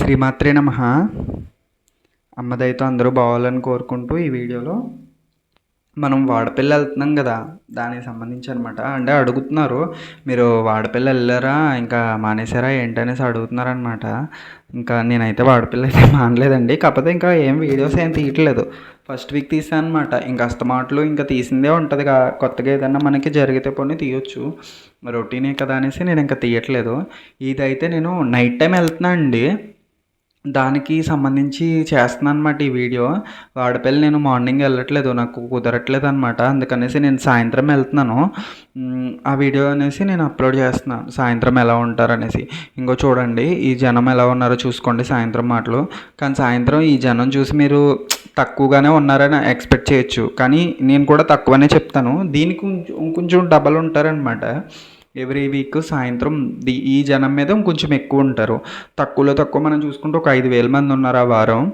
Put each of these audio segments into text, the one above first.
శ్రీమాత్రే నమ. అమ్మదైతే అందరూ బావాలని కోరుకుంటూ ఈ వీడియోలో మనం వాడపల్లి వెళ్తున్నాం కదా దానికి సంబంధించి అనమాట అంటే అడుగుతున్నారు మీరు వాడపల్లి వెళ్ళారా ఇంకా మానేశారా ఏంటనేసి అడుగుతున్నారనమాట ఇంకా నేనైతే వాడపల్లి అయితే మానలేదండి కాకపోతే ఇంకా ఏం వీడియోస్ ఏం తీయట్లేదు. ఫస్ట్ వీక్ తీసాను అనమాట ఇంకా అస్తమాటలు ఇంకా తీసిందే ఉంటుంది కా- కొత్తగా ఏదన్నా మనకి జరిగితే పోనీ తీయొచ్చు. రొటీనే కదా అనేసి నేను ఇంకా తీయట్లేదు. ఇదైతే నేను నైట్ టైం వెళ్తున్నా అండి. దానికి సంబంధించి చేస్తున్నాను అనమాట ఈ వీడియో. వాడపల్లి నేను మార్నింగ్ వెళ్ళట్లేదు నాకు కుదరట్లేదు అనమాట అందుకనేసి నేను సాయంత్రం వెళ్తున్నాను. ఆ వీడియో అనేసి నేను అప్లోడ్ చేస్తున్నాను సాయంత్రం ఎలా ఉంటారు అనేసి ఇంకో చూడండి ఈ జనం ఎలా ఉన్నారో చూసుకోండి సాయంత్రం మాటలు. కానీ సాయంత్రం ఈ జనం చూసి మీరు తక్కువగానే ఉన్నారని ఎక్స్పెక్ట్ చేయొచ్చు. కానీ నేను కూడా తక్కువనే చెప్తాను. దీనికి కొంచెం ఇంకొంచెం డబల్ ఉంటారనమాట ఎవ్రీ వీక్ సాయంత్రం ది ఈ జనం మీద కొంచెం ఎక్కువ ఉంటారు. తక్కువలో తక్కువ మనం చూసుకుంటే ఒక ఐదు వేల మంది ఉన్నారు ఆ వారం.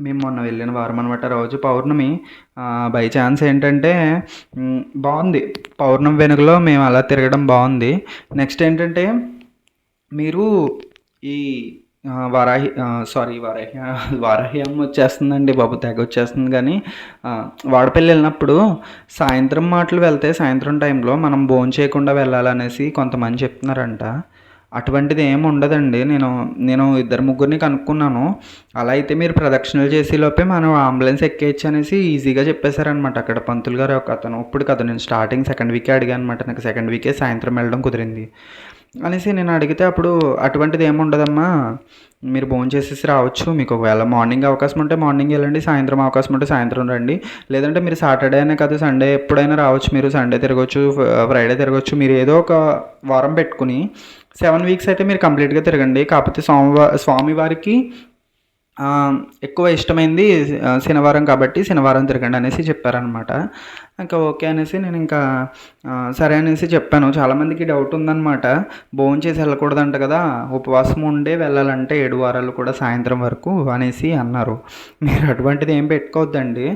మేము మొన్న వెళ్ళిన వారం అనమాట రోజు పౌర్ణమి. బై ఛాన్స్ ఏంటంటే బాగుంది. పౌర్ణమి వెనుకలో మేము అలా తిరగడం బాగుంది. నెక్స్ట్ ఏంటంటే మీరు ఈ వారాహి సారీ వారాహి వారాహి అమ్మ వచ్చేస్తుందండి బాబు తెగ వచ్చేస్తుంది కానీ వాడపల్లి వెళ్ళినప్పుడు సాయంత్రం మాటలు వెళ్తే సాయంత్రం టైంలో మనం భోజనం చేయకుండా వెళ్ళాలనేసి కొంతమంది చెప్తున్నారంట. అటువంటిది ఏమి ఉండదండి. నేను నేను ఇద్దరు ముగ్గురిని కనుక్కున్నాను. అలా అయితే మీరు ప్రదక్షిణలు చేసే లోపే మనం అంబులెన్స్ ఎక్కేయచ్చు అనేసి ఈజీగా చెప్పేశారనమాట అక్కడ పంతులు గారు ఒక అతను ఇప్పుడు కదా నేను స్టార్టింగ్ సెకండ్ వీకే అడిగాను అనమాట నాకు సెకండ్ వీకే సాయంత్రం వెళ్ళడం కుదిరింది. అనేసి నేను అడిగితే అప్పుడు అటువంటిది ఏమి ఉండదమ్మా మీరు భోజనం చేసేసి రావచ్చు. మీకు ఒకవేళ మార్నింగ్ అవకాశం ఉంటే మార్నింగ్ వెళ్ళండి సాయంత్రం అవకాశం ఉంటే సాయంత్రం రండి. లేదంటే మీరు సాటర్డే అనే కాదు సండే ఎప్పుడైనా రావచ్చు. మీరు సండే తిరగవచ్చు ఫ్రైడే తిరగవచ్చు మీరు ఏదో ఒక వారం పెట్టుకుని సెవెన్ వీక్స్ అయితే మీరు కంప్లీట్గా తిరగండి. కాకపోతే స్వామివా స్వామివారికి ఎక్కువ ఇష్టమైంది శనివారం కాబట్టి శనివారం తిరగండి అనేసి చెప్పారనమాట ఇంకా ఓకే అనేసి నేను ఇంకా సరే అనేసి చెప్పాను. చాలామందికి డౌట్ ఉందన్నమాట. భోజనం చేసి వెళ్ళకూడదంట కదా. ఉపవాసం ఉండే వెళ్ళాలంటే ఏడు వారాలు కూడా సాయంత్రం వరకు అనేసి అన్నారు. మీరు అటువంటిది ఏం పెట్టుకోవద్దండి.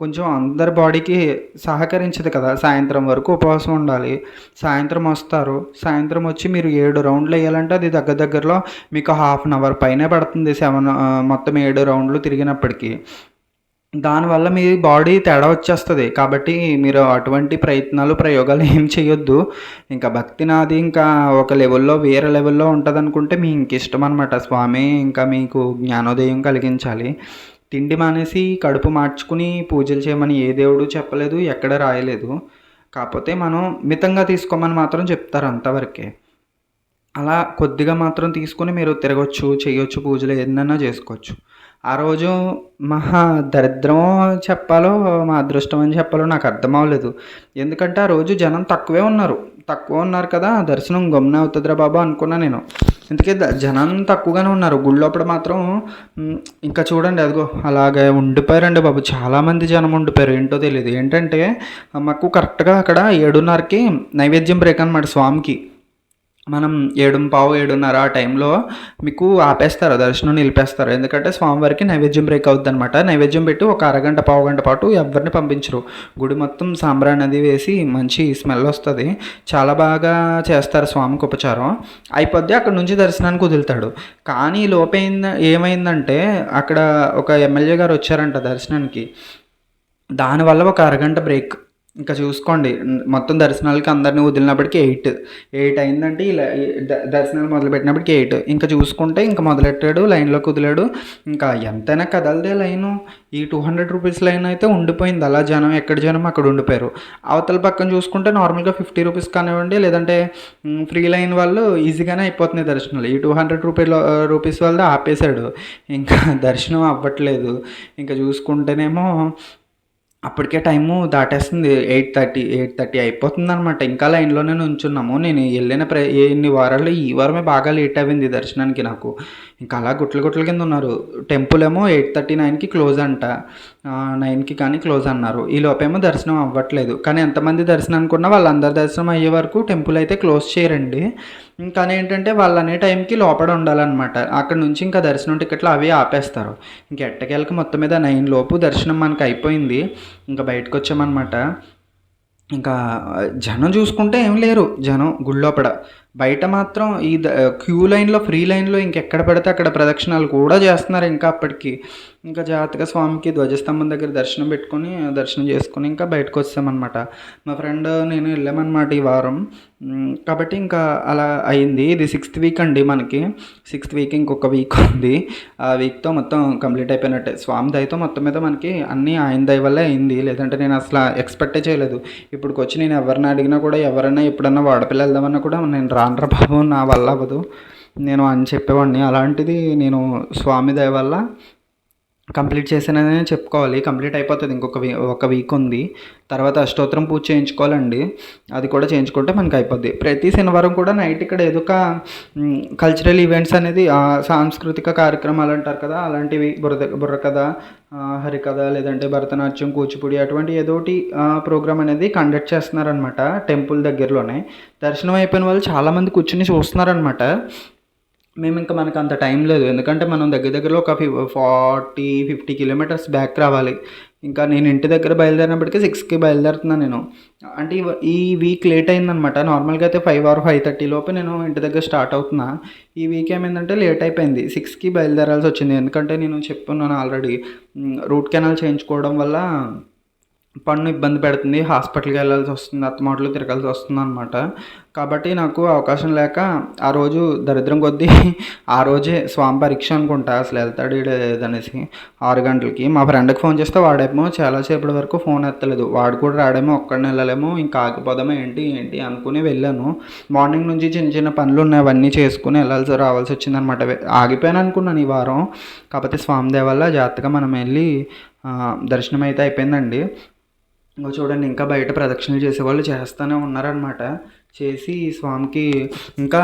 కొంచెం అందరి బాడీకి సహకరించదు కదా సాయంత్రం వరకు ఉపవాసం ఉండాలి. సాయంత్రం వస్తారు. సాయంత్రం వచ్చి మీరు ఏడు రౌండ్లు వేయాలంటే అది దగ్గర దగ్గరలో మీకు హాఫ్ అన్ అవర్ పైనే పడుతుంది సెవెన్ మొత్తం ఏడు రౌండ్లు తిరిగినప్పటికీ. దానివల్ల మీ బాడీ తేడా వచ్చేస్తుంది. కాబట్టి మీరు అటువంటి ప్రయత్నాలు ప్రయోగాలు ఏం చేయొద్దు. ఇంకా భక్తి నాది ఇంకా ఒక లెవెల్లో వేరే లెవెల్లో ఉంటుంది అనుకుంటే మీ ఇంక ఇష్టం అనమాట స్వామి ఇంకా మీకు జ్ఞానోదయం కలిగించాలి. తిండి మానేసి కడుపు మార్చుకుని పూజలు చేయమని ఏ దేవుడు చెప్పలేదు ఎక్కడ రాయలేదు. కాకపోతే మనం మితంగా తీసుకోమని మాత్రం చెప్తారు అంతవరకే. అలా కొద్దిగా మాత్రం తీసుకొని మీరు తిరగచ్చు చేయొచ్చు పూజలు ఏదైనా చేసుకోవచ్చు. ఆ రోజు మహా దరిద్రమో చెప్పాలో మా అదృష్టం అని చెప్పాలో నాకు అర్థం అవ్వలేదు. ఎందుకంటే ఆ రోజు జనం తక్కువే ఉన్నారు. తక్కువ ఉన్నారు కదా దర్శనం గమ్మున అవుతుందిరా బాబా అనుకున్నా నేను. అందుకే ద- జనం తక్కువగానే ఉన్నారు. గుడి లోపల మాత్రం ఇంకా చూడండి అదిగో అలాగే ఉండిపోయారండి బాబు. చాలామంది జనం ఉండిపోయారు. ఏంటో తెలియదు ఏంటంటే మాకు కరెక్ట్గా అక్కడ ఏడున్నరకి నైవేద్యం బ్రేక్ అనమాట స్వామికి. మనం ఏడు పావు ఏడున్నర ఆ టైంలో మీకు ఆపేస్తారు దర్శనం నిలిపేస్తారు. ఎందుకంటే స్వామివారికి నైవేద్యం బ్రేక్ అవుద్ది అనమాట నైవేద్యం పెట్టి ఒక అరగంట పావు గంట పాటు ఎవరిని పంపించరు. గుడి మొత్తం సాంబ్రా అది వేసి మంచి స్మెల్ వస్తుంది. చాలా బాగా చేస్తారు స్వామికి ఉపచారం. అయిపోద్ది అక్కడ నుంచి దర్శనానికి వదులుతాడు. కానీ లోపైంద ఏమైందంటే అక్కడ ఒక ఎమ్మెల్యే గారు వచ్చారంట దర్శనానికి. దానివల్ల ఒక అరగంట బ్రేక్ ఇంకా చూసుకోండి. మొత్తం దర్శనాలకి అందరిని వదిలినప్పటికీ ఎయిట్. ఎయిట్ అయిందంటే ఇలా దర్శనాలు మొదలు పెట్టినప్పటికీ ఎయిట్. ఇంకా చూసుకుంటే ఇంకా మొదలెట్టాడు లైన్లోకి వదిలాడు ఇంకా ఎంతైనా కదలదే లైను. ఈ టూ హండ్రెడ్ రూపీస్ లైన్ అయితే ఉండిపోయింది. అలా జనం ఎక్కడ జనం అక్కడ ఉండిపోయారు. అవతల పక్కన చూసుకుంటే నార్మల్గా ఫిఫ్టీ రూపీస్ కానివ్వండి లేదంటే ఫ్రీ లైన్ వాళ్ళు ఈజీగానే అయిపోతున్నాయి దర్శనాలు. ఈ టూ హండ్రెడ్ రూపీలో రూపీస్ వాళ్ళది ఆపేశాడు. ఇంకా దర్శనం అవ్వట్లేదు. ఇంకా చూసుకుంటేనేమో అప్పటికే టైము దాటేస్తుంది. ఎయిట్ థర్టీ ఎయిట్ థర్టీ అయిపోతుంది అనమాట ఇంకా లైన్లోనే నుంచున్నాము. నేను వెళ్ళిన ప్ర ఎన్ని వారాల్లో ఈ వారమే బాగా లేట్ అయింది దర్శనానికి నాకు. ఇంకా అలా గుట్ల గుట్ల కింద ఉన్నారు. టెంపుల్ ఏమో ఎయిట్ థర్టీ నైన్కి క్లోజ్ అంట. నైన్కి కానీ క్లోజ్ అన్నారు. ఈ లోపేమో దర్శనం అవ్వట్లేదు. కానీ ఎంతమంది దర్శనం అనుకున్నా వాళ్ళందరి దర్శనం అయ్యే వరకు టెంపుల్ అయితే క్లోజ్ చేయరండి. కానీ ఏంటంటే వాళ్ళు అనే టైంకి లోపల ఉండాలన్నమాట. అక్కడ నుంచి ఇంకా దర్శనం టికెట్లు అవి ఆపేస్తారు. ఇంక ఎట్టకేళ్ళకి మొత్తం మీద నైన్ లోపు దర్శనం మనకు అయిపోయింది. ఇంకా బయటకు వచ్చామన్నమాట ఇంకా జనం చూసుకుంటే ఏం లేరు. జనం గుళ్ళోపడ బయట మాత్రం ఈ ద క్యూ లైన్లో ఫ్రీ లైన్లో ఇంకెక్కడ పడితే అక్కడ ప్రదక్షిణాలు కూడా చేస్తున్నారు ఇంకా అప్పటికి. ఇంకా జాగ్రత్తగా స్వామికి ధ్వజస్తంభం దగ్గర దర్శనం పెట్టుకొని దర్శనం చేసుకొని ఇంకా బయటకు వచ్చామన్నమాట. మా ఫ్రెండ్ నేను వెళ్ళామన్నమాట ఈ వారం. కాబట్టి ఇంకా అలా అయింది. ఇది సిక్స్త్ వీక్ అండి మనకి. సిక్స్త్ వీక్ ఇంకొక వీక్ ఉంది. ఆ వీక్తో మొత్తం కంప్లీట్ అయిపోయినట్టే. స్వామి దయతో మొత్తం మీద మనకి అన్నీ ఆయన దయ వల్లే అయింది. లేదంటే నేను అసలు ఎక్స్పెక్టే చేయలేదు. ఇప్పటికి వచ్చి నేను ఎవరిని అడిగినా కూడా ఎవరైనా ఎప్పుడన్నా వాడపిల్ల వెళ్దామన్నా కూడా నేను రానురా బాబు నా వల్ల అవ్వదు. నేను అని చెప్పేవాడిని. అలాంటిది నేను స్వామి దయ వల్ల కంప్లీట్ చేశాననే చెప్పుకోవాలి. కంప్లీట్ అయిపోతుంది. ఇంకొక వీ ఒక వీక్ ఉంది. తర్వాత అష్టోత్తరం పూజ చేయించుకోవాలండి. అది కూడా చేయించుకుంటే మనకి అయిపోద్ది. ప్రతి శనివారం కూడా నైట్ ఇక్కడ ఏదో ఒక కల్చరల్ ఈవెంట్స్ అనేది సాంస్కృతిక కార్యక్రమాలు అంటారు కదా అలాంటివి బుర్ర బుర్రకథ హరికథ లేదంటే భరతనాట్యం కూచిపూడి అటువంటి ఏదోటి ప్రోగ్రామ్ అనేది కండక్ట్ చేస్తున్నారనమాట టెంపుల్ దగ్గరలోనే. దర్శనం అయిపోయిన వాళ్ళు చాలామంది కూర్చుని చూస్తున్నారనమాట మేము ఇంకా మనకు అంత టైం లేదు. ఎందుకంటే మనం దగ్గర దగ్గరలో ఒక ఫి ఫార్టీ ఫిఫ్టీ కిలోమీటర్స్ బ్యాక్ రావాలి. ఇంకా నేను ఇంటి దగ్గర బయలుదేరినప్పటికీ సిక్స్కి బయలుదేరుతున్నాను నేను. అంటే ఈ- వీక్ లేట్ అయిందనమాట. నార్మల్గా అయితే ఫైవ్ ఆర్ ఫైవ్ థర్టీ లోపు నేను ఇంటి దగ్గర స్టార్ట్ అవుతున్నా. ఈ వీక్ ఏమైందంటే లేట్ అయిపోయింది. సిక్స్కి బయలుదేరాల్సి వచ్చింది ఎందుకంటే నేను చెప్పున్నాను ఆల్రెడీ. రూట్ కెనాల్ చేయించుకోవడం వల్ల పన్ను ఇబ్బంది పెడుతుంది హాస్పిటల్కి వెళ్ళాల్సి వస్తుంది అత్తమాటలు తిరగాల్సి వస్తుంది అనమాట కాబట్టి నాకు అవకాశం లేక ఆ రోజు దరిద్రం కొద్దీ ఆ రోజే స్వామి పరీక్ష అనుకుంటా అసలు వెళ్తాడు లేదనేసి ఆరు గంటలకి. మా ఫ్రెండ్కి ఫోన్ చేస్తే వాడేమో చాలాసేపటి వరకు ఫోన్ ఎత్తలేదు. వాడు కూడా రాడేమో ఒక్కడిని వెళ్ళలేమో ఇంకా ఆగిపోదామో ఏంటి ఏంటి అనుకుని వెళ్ళాను. మార్నింగ్ నుంచి చిన్న చిన్న పనులు ఉన్నాయి అవన్నీ చేసుకుని వెళ్ళాల్సి రావాల్సి వచ్చిందనమాట ఆగిపోయాను అనుకున్నాను ఈ వారం. కాకపోతే స్వామి దయ జాగ్రత్తగా మనం వెళ్ళి దర్శనం అయితే అయిపోయిందండి. ఇంకో చూడండి ఇంకా బయట ప్రదక్షిణలు చేసేవాళ్ళు చేస్తూనే ఉన్నారనమాట చేసి స్వామికి ఇంకా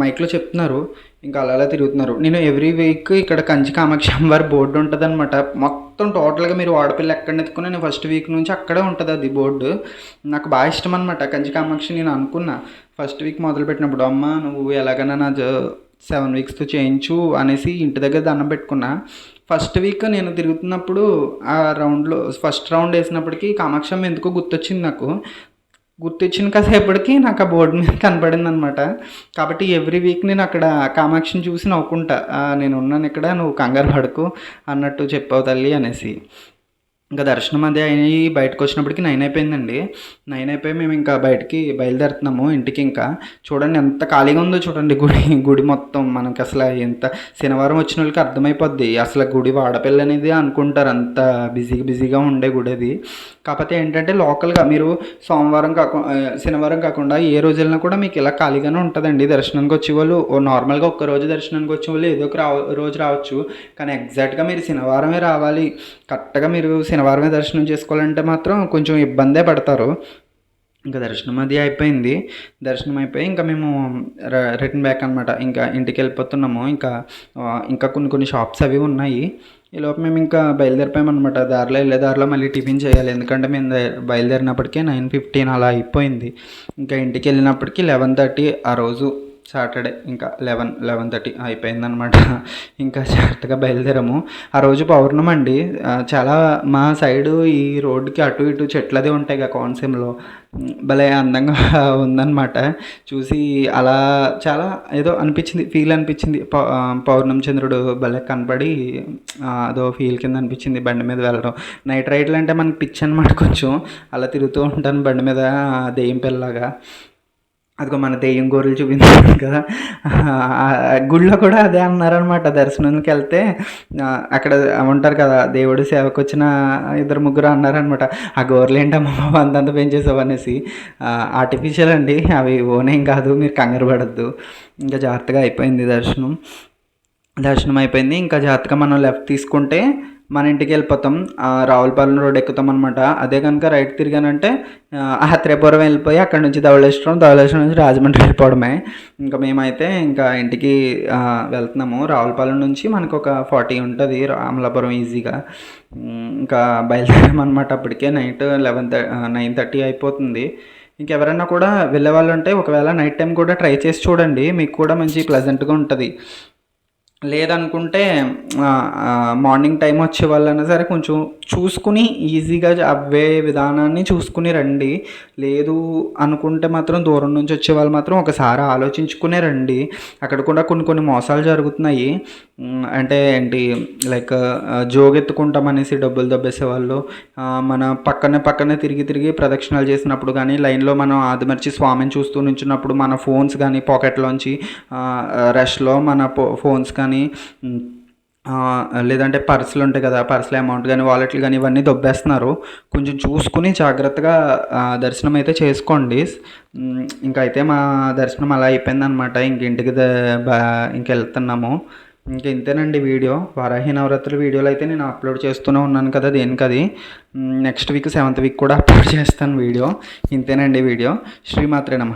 మైక్లో చెప్తున్నారు. ఇంకా అలా అలా తిరుగుతున్నారు. నేను ఎవ్రీ వీక్ ఇక్కడ కంచి కామాక్షి అమ్మవారి బోర్డు ఉంటుంది అనమాట మొత్తం టోటల్గా మీరు వాడపిల్ల ఎక్కడ ఎత్తుకున్నా నేను ఫస్ట్ వీక్ నుంచి అక్కడే ఉంటుంది అది బోర్డు. నాకు బాగా ఇష్టం అనమాట కంచి కామాక్షి నేను అనుకున్నా. ఫస్ట్ వీక్ మొదలుపెట్టినప్పుడు అమ్మ నువ్వు ఎలాగైనా నా సెవెన్ వీక్స్తో చేయించు అనేసి ఇంటి దగ్గర దండం పెట్టుకున్నా. ఫస్ట్ వీక్ నేను తిరుగుతున్నప్పుడు ఆ రౌండ్లో ఫస్ట్ రౌండ్ వేసినప్పటికీ కామాక్షం ఎందుకో గుర్తొచ్చింది నాకు. గుర్తొచ్చిన కాసేపటికి నాకు ఆ బోర్డు మీద కనపడింది అనమాట కాబట్టి ఎవ్రీ వీక్ నేను అక్కడ కామాక్షిని చూసి నవ్వుకుంటా. నేను ఉన్నాను ఇక్కడ నువ్వు కంగారు పడుకు అన్నట్టు చెప్పావు తల్లి అనేసి. ఇంకా దర్శనం అదే అయినాయి బయటకు వచ్చినప్పటికి నైన్ అయిపోయిందండి. నైన్ అయిపోయి మేము ఇంకా బయటికి బయలుదేరుతున్నాము ఇంటికి ఇంకా. చూడండి ఎంత ఖాళీగా ఉందో చూడండి గుడి. గుడి మొత్తం మనకి అసలు ఎంత శనివారం వచ్చిన వాళ్ళకి అర్థమైపోద్ది. అసలు గుడి వాడపిల్ల అనేది అనుకుంటారు. అంత బిజీగా బిజీగా ఉండే గుడి అది. కాకపోతే ఏంటంటే లోకల్గా మీరు సోమవారం కాకుండా శనివారం కాకుండా ఏ రోజు వెళ్ళినా కూడా మీకు ఇలా ఖాళీగానే ఉంటుందండి. దర్శనానికి వచ్చే వాళ్ళు నార్మల్గా ఒక్క రోజు దర్శనానికి వచ్చే వాళ్ళు ఏదో ఒక రావ రోజు రావచ్చు. కానీ ఎగ్జాక్ట్గా మీరు శనివారమే రావాలి. కరెక్ట్గా మీరు శని శనివారమే దర్శనం చేసుకోవాలంటే మాత్రం కొంచెం ఇబ్బందే పడతారు. ఇంకా దర్శనం అది అయిపోయింది. దర్శనం అయిపోయి ఇంకా మేము ర- రిటర్న్ బ్యాక్ అనమాట ఇంకా ఇంటికి వెళ్ళిపోతున్నాము. ఇంకా ఇంకా కొన్ని కొన్ని షాప్స్ అవి ఉన్నాయి. ఈ లోపు మేము ఇంకా బయలుదేరిపోయామన్నమాట. దారిలో వెళ్ళే దారిలో మళ్ళీ టిఫిన్ చేయాలి. ఎందుకంటే మేము బయలుదేరినప్పటికే బయలుదేరినప్పటికీ నైన్ ఫిఫ్టీన్ అలా అయిపోయింది. ఇంకా ఇంటికి వెళ్ళినప్పటికీ లెవెన్ థర్టీ ఆ రోజు సాటర్డే ఇంకా లెవెన్ లెవెన్ థర్టీ అయిపోయిందనమాట ఇంకా జాగ్రత్తగా బయలుదేరాము. ఆ రోజు పౌర్ణమి అండి. చాలా మా సైడు ఈ రోడ్డుకి అటు ఇటు చెట్లదే ఉంటాయి కదా కోనసీమలో. భలే అందంగా ఉందన్నమాట. చూసి అలా చాలా ఏదో అనిపించింది ఫీల్ అనిపించింది. పౌ పౌర్ణమి చంద్రుడు భలే కనపడి అదో ఫీల్ కింద అనిపించింది బండి మీద వెళ్ళడం. నైట్ రైడ్లు అంటే మనకి పిచ్చి అనమాట కొంచెం. అలా తిరుగుతూ ఉంటాను బండి మీద దెయ్యం పిల్లలాగా. అదిగో మన దెయ్యం గోరులు చూపించాను కదా. గుళ్ళో కూడా అదే అన్నారనమాట దర్శనానికి వెళ్తే. అక్కడ ఉంటారు కదా దేవుడు సేవకు వచ్చిన ఇద్దరు ముగ్గురు అన్నారనమాట ఆ గోర్లు ఏంటమ్మా బాబు అంతంత పెంచేసావు అనేసి. ఆర్టిఫిషియల్ అండి అవి ఓనేం కాదు మీరు కంగారు పడద్దు. ఇంకా జాగ్రత్తగా అయిపోయింది దర్శనం. దర్శనం అయిపోయింది ఇంకా జాగ్రత్తగా మనం లెఫ్ట్ తీసుకుంటే మన ఇంటికి వెళ్ళిపోతాం. ఆ, రావులపాలెం రోడ్ ఎక్కుతాం అనమాట అదే కనుక రైట్ తిరిగానంటే ఆ, ఆత్రేయపురం వెళ్ళిపోయి అక్కడ నుంచి ధవళేశ్వరం ధవళేశ్వరం నుంచి రాజమండ్రి వెళ్ళిపోవడమే. ఇంకా మేమైతే ఇంకా ఇంటికి వెళ్తున్నాము. రావులపాలెం నుంచి మనకు ఒక ఫార్టీ ఉంటుంది. అమలాపురం ఈజీగా. ఇంకా బయలుదేరామన్నమాట అప్పటికే. నైట్ లెవెన్ నైన్ థర్టీ అయిపోతుంది. ఇంకెవరైనా కూడా వెళ్ళే వాళ్ళు ఉంటే ఒకవేళ నైట్ టైం కూడా ట్రై చేసి చూడండి. మీకు కూడా మంచి ప్లెజెంట్గా ఉంటుంది. లేదనుకుంటే మార్నింగ్ టైం వచ్చే వాళ్ళైనా సరే కొంచెం చూసుకుని ఈజీగా అవే విధానాన్ని చూసుకుని రండి. లేదు అనుకుంటే మాత్రం దూరం నుంచి వచ్చే వాళ్ళు మాత్రం ఒకసారి ఆలోచించుకునే రండి. అక్కడ కూడా కొన్ని కొన్ని మోసాలు జరుగుతున్నాయి. అంటే ఏంటి లైక్ జోగెత్తుకుంటామనేసి డబ్బులు దబ్బేసే వాళ్ళు మన పక్కనే పక్కనే తిరిగి తిరిగి ప్రదక్షిణాలు చేసినప్పుడు కానీ లైన్లో మనం ఆదిమర్చి స్వామిని చూస్తూ నించున్నప్పుడు మన ఫోన్స్ కానీ పాకెట్లోంచి రష్లో మన ఫోన్స్ కానీ కానీ లేదంటే పర్సులు ఉంటాయి కదా పర్సుల అమౌంట్ కానీ వాలెట్లు కానీ ఇవన్నీ దొబ్బేస్తున్నారు. కొంచెం చూసుకుని జాగ్రత్తగా దర్శనం అయితే చేసుకోండి. ఉమ్, ఇంకా అయితే మా దర్శనం అలా అయిపోయింది అనమాట ఇంక ఇంటికి ద- బా ఇంక ఇంతేనండి వీడియో. వారాహి నవరాత్రుల వీడియోలు అయితే నేను అప్లోడ్ చేస్తూనే ఉన్నాను కదా దేనికి అది నెక్స్ట్ వీక్ సెవెంత్ వీక్ కూడా అప్లోడ్ చేస్తాను వీడియో. ఇంతేనండి వీడియో. శ్రీమాత్రే నమ.